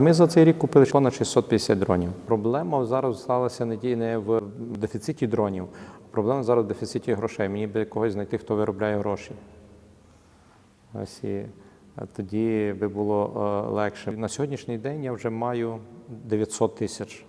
Ми за цей рік купили понад 650 дронів. Проблема зараз сталася не в дефіциті дронів. Проблема зараз в дефіциті грошей. Мені би когось знайти, хто виробляє гроші. Ось і тоді би було е, легше. На сьогоднішній день я вже маю 900 тисяч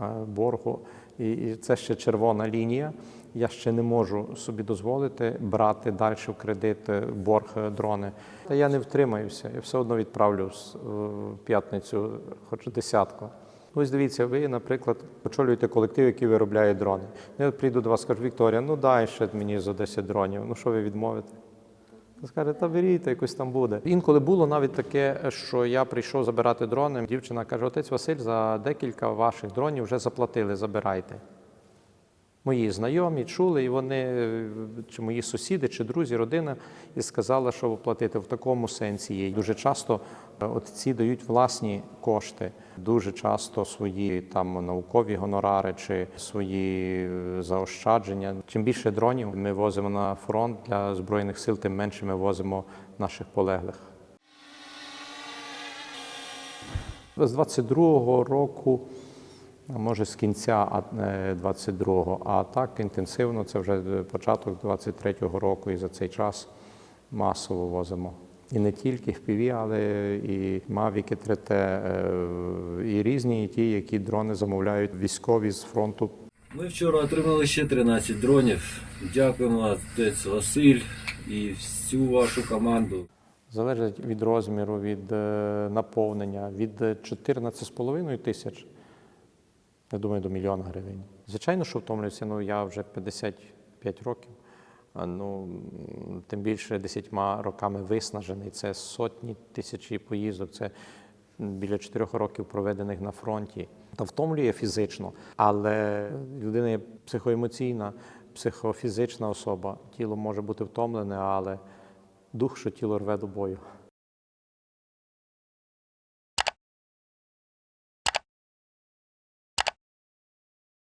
е, боргу, і це ще червона лінія. Я ще не можу собі дозволити брати далі в кредит е, борг е, дрони. Та я не втримаюся, я все одно відправлю в п'ятницю, хоч десятку. Ось дивіться, ви, наприклад, очолюєте колектив, який виробляє дрони. Я прийду до вас, скажу, Вікторія, ну дай ще мені за 10 дронів. Ну що ви відмовите? Скаже, та беріть, якось там буде. Інколи було навіть таке, що я прийшов забирати дрони. Дівчина каже: отець Василь, за декілька ваших дронів вже заплатили, забирайте. Мої знайомі чули, і вони, е, чи мої сусіди, чи друзі, родина, і сказала, що оплатити в такому сенсі є. Дуже часто е, от ці дають власні кошти, дуже часто свої там наукові гонорари чи свої е, заощадження. Чим більше дронів ми возимо на фронт для збройних сил, тим менше ми возимо наших полеглих. З 22-го року, а може з кінця а, е, 22-го, а так інтенсивно це вже початок 23-го року, і за цей час масово возимо. І не тільки FPV, але і Мавіки 3T, е, і різні, і ті, які дрони замовляють військові з фронту. Ми вчора отримали ще 13 дронів. Дякуємо отець Василь і всю вашу команду. Залежить від розміру, від е, наповнення, від 14,5 тисяч, я думаю, до мільйона гривень. Звичайно, що втомлююся, ну я вже 55 років. Ну, тим більше 10 роками виснажений. Це сотні тисячі поїздок, це біля 4 років проведених на фронті. Та втомлює фізично, але людина є психоемоційна, психофізична особа. Тіло може бути втомлене, але дух, що тіло рве до бою.